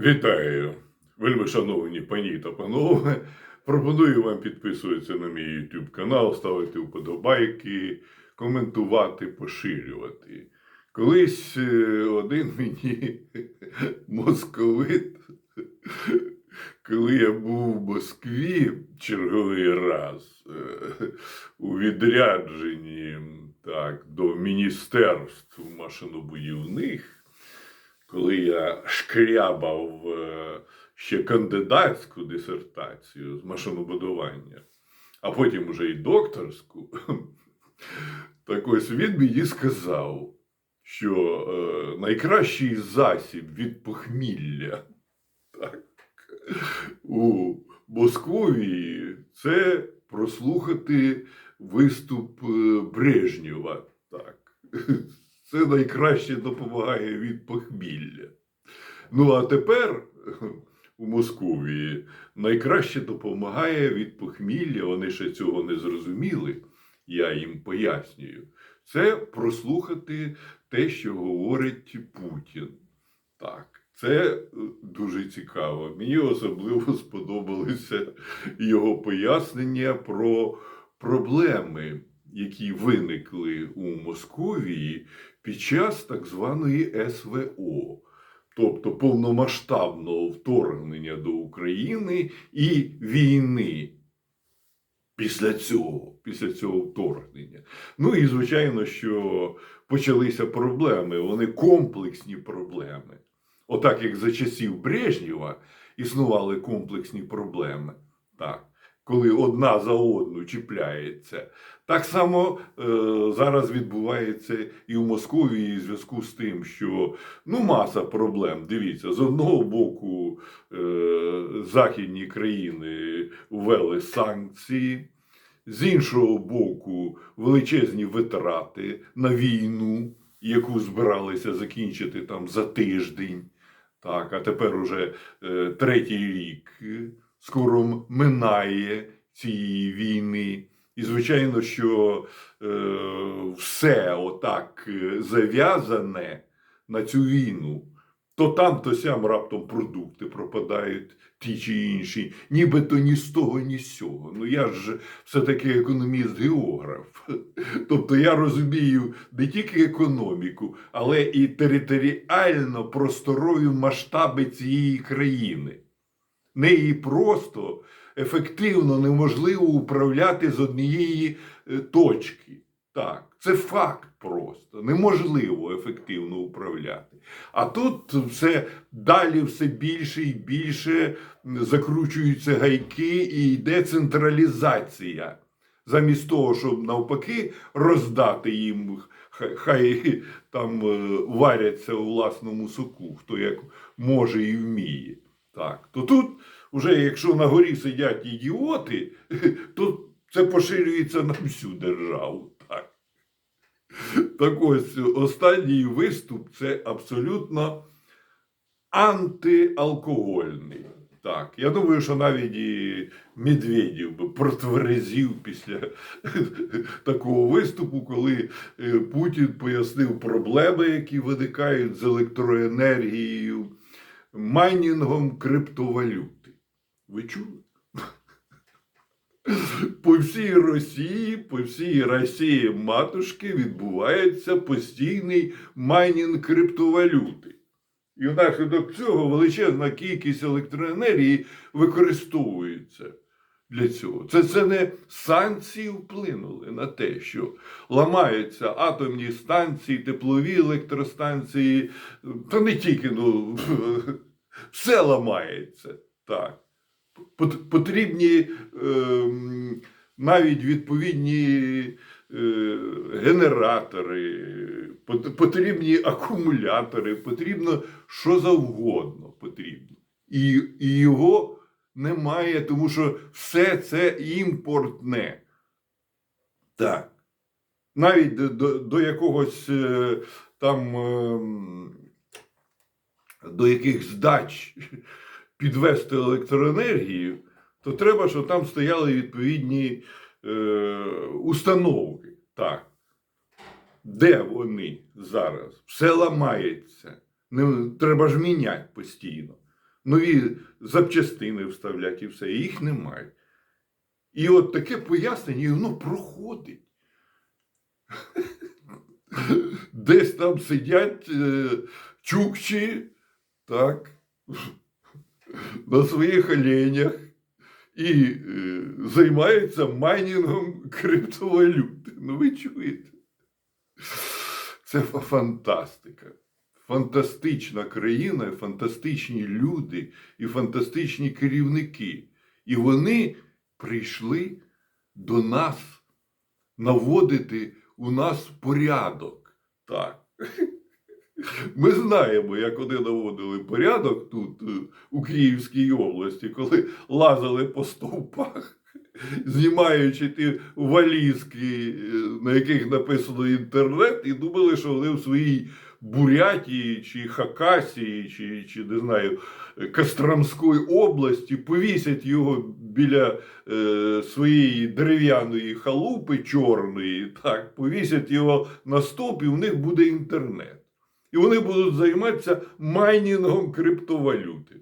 Вітаю, вельми шановні пані та панове. Пропоную вам підписуватися на мій YouTube канал, ставити вподобайки, коментувати, поширювати. Колись е, один мені московит, коли я був в Москві черговий раз е, у відрядженні так, до міністерств машинобудівних коли я шкрябав е, ще кандидатську дисертацію з машинобудування, а потім уже і докторську, так ось він мені сказав, що е, найкращий засіб від похмілля так, у Московії це прослухати виступ е, Брежнєва. Так. Це найкраще допомагає від похмілля. Ну а тепер у Московії найкраще допомагає від похмілля, вони ще цього не зрозуміли, я їм пояснюю. Це прослухати те, що говорить Путін. Так, це е, дуже цікаво. Мені особливо сподобалися його пояснення про проблеми, які виникли у Московії під час так званої СВО, тобто повномасштабного вторгнення до України і війни. Після цього, після цього вторгнення. Ну і звичайно, що почалися проблеми, вони комплексні проблеми. Отак, як за часів Брежнєва існували комплексні проблеми. Так коли одна за одну чіпляється. Так само е, зараз відбувається і в Московії в зв'язку з тим, що ну маса проблем. Дивіться, з одного боку е, західні країни ввели санкції. З іншого боку, величезні витрати на війну, яку збиралися закінчити там за тиждень. Так, а тепер уже е, третій рік скоро минає цієї війни. І, звичайно, що е, все отак е, зав'язане на цю війну, то там, то сям раптом продукти пропадають ті чи інші, нібито ні з того, ні з цього. Ну я ж все-таки економіст-географ. Тобто я розумію не тільки економіку, але і територіально просторові масштаби цієї країни неї просто ефективно неможливо управляти з однієї е, точки. Так, це факт просто. Неможливо ефективно управляти. А тут все далі все більше і більше закручуються гайки і йде централізація. Замість того, щоб навпаки роздати їм, хай, там е, варяться у власному соку, хто як може і вміє. Так, то тут, вже якщо на горі сидять ідіоти, то це поширюється на всю державу. Так, так ось останній виступ це абсолютно антиалкогольний. Так, я думаю, що навіть і Медведєв би протверезів після такого виступу, коли е, Путін пояснив проблеми, які виникають з електроенергією майнінгом криптовалюти. Ви чули? По всій Росії, по всій Росії матушки відбувається постійний майнінг криптовалюти. І внаслідок цього величезна кількість електроенергії використовується для цього. Це це не санкції вплинули на те, що ламаються атомні станції, теплові електростанції, та не тільки, ну, все ламається. Так. Потрібні е, навіть відповідні е, генератори, потрібні акумулятори, потрібно що завгодно потрібно. І, і його немає, тому що все це імпортне. Так. Навіть до, до, якогось е, там ем, до яких здач підвести електроенергію, то треба, щоб там стояли відповідні е, установки. Так. Де вони зараз? Все ламається. Не, треба ж міняти постійно. Нові запчастини вставлять і все. І їх немає. І от таке пояснення, і воно проходить. Десь там сидять е, чукчі, так, на своїх оленях і е, займаються майнінгом криптовалюти. Ну ви чуєте? Це фантастика. Фантастична країна, фантастичні люди і фантастичні керівники. І вони прийшли до нас наводити у нас порядок. Так. Ми знаємо, як вони наводили порядок тут, е, у Київській області, коли лазили по стовпах, знімаючи ті валізки, е, на яких написано інтернет, і думали, що вони в своїй Бурятії чи Хакасії, чи, чи не знаю, Костромської області повісять його біля е, своєї дерев'яної халупи чорної, так, повісять його на стовп, і в них буде інтернет. І вони будуть займатися майнінгом криптовалюти.